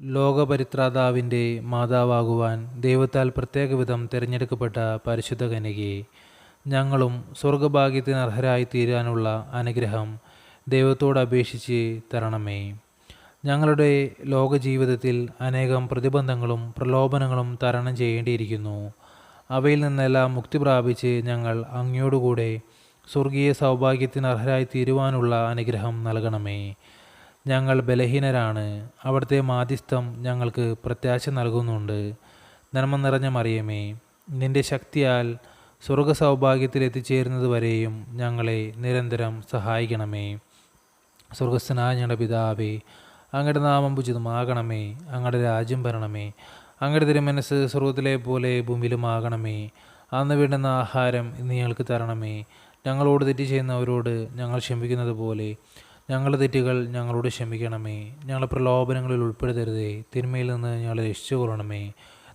ലോകപരിത്രാതാവിന്റെ മാതാവാകുവാൻ ദൈവത്താൽ പ്രത്യേകവിധം തിരഞ്ഞെടുക്കപ്പെട്ട പരിശുദ്ധ കനികയെ ഞങ്ങളും സ്വർഗഭാഗ്യത്തിന് അർഹരായി തീരാനുള്ള അനുഗ്രഹം ദൈവത്തോട് അപേക്ഷിച്ച് തരണമേ. ഞങ്ങളുടെ ലോകജീവിതത്തിൽ അനേകം പ്രതിബന്ധങ്ങളും പ്രലോഭനങ്ങളും തരണം ചെയ്യേണ്ടിയിരിക്കുന്നു. അവയിൽ നിന്നെല്ലാം മുക്തി പ്രാപിച്ച് ഞങ്ങൾ അങ്ങയോടുകൂടെ സ്വർഗീയ സൗഭാഗ്യത്തിന് അർഹരായി തീരുവാനുള്ള അനുഗ്രഹം നൽകണമേ. ഞങ്ങൾ ബലഹീനരാണ്. അവിടുത്തെ മാധ്യസ്ഥം ഞങ്ങൾക്ക് പ്രത്യാശ നൽകുന്നുണ്ട്. നന്മ നിറഞ്ഞ മറിയമേ നിന്റെ ശക്തിയാൽ സ്വർഗ സൗഭാഗ്യത്തിൽ എത്തിച്ചേരുന്നത് വരെയും ഞങ്ങളെ നിരന്തരം സഹായിക്കണമേ. സ്വർഗസ്ഥനായ ഞങ്ങളുടെ പിതാവേ അങ്ങയുടെ നാമം ഉചിതമാകണമേ. അങ്ങയുടെ രാജ്യം ഭരണമേ അങ്ങയുടെ തിരുമനസ് സ്വർഗത്തിലെ പോലെ ഭൂമിയിലുമാകണമേ. അന്ന് വേണ്ടുന്ന ആഹാരം ഇന്ന് ഞങ്ങൾക്ക് തരണമേ. ഞങ്ങളോട് തെറ്റ് ചെയ്യുന്നവരോട് ഞങ്ങൾ ക്ഷമിക്കുന്നത് പോലെ ഞങ്ങളുടെ തെറ്റുകൾ ഞങ്ങളോട് ക്ഷമിക്കണമേ. ഞങ്ങളെ പ്രലോഭനങ്ങളിൽ ഉൾപ്പെടുത്തരുതേ. തിന്മയിൽ നിന്ന് ഞങ്ങളെ രക്ഷിച്ചു കൊള്ളണമേ.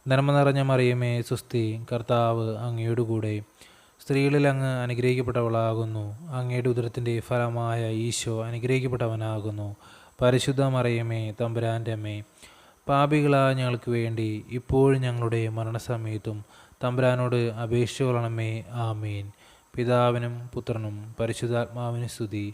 നന്മ നിറഞ്ഞ മറിയമേ സുസ്തി കർത്താവ് അങ്ങയുടെ കൂടെ. സ്ത്രീകളിൽ അങ്ങ് അനുഗ്രഹിക്കപ്പെട്ടവളാകുന്നു. അങ്ങയുടെ ഉദരത്തിന്റെ ഫലമായ ഈശോ അനുഗ്രഹിക്കപ്പെട്ടവനാകുന്നു. പരിശുദ്ധ മറിയമേ തമ്പുരാന്റെ അമ്മേ. പാപികളായ ഞങ്ങൾക്ക് വേണ്ടി ഇപ്പോഴും ഞങ്ങളുടെ മരണസമയത്തും തമ്പുരാനോട് അപേക്ഷിച്ചു കൊള്ളണമേ. ആമീൻ. പിതാവിനും പുത്രനും പരിശുദ്ധാത്മാവിനും സ്തുതി.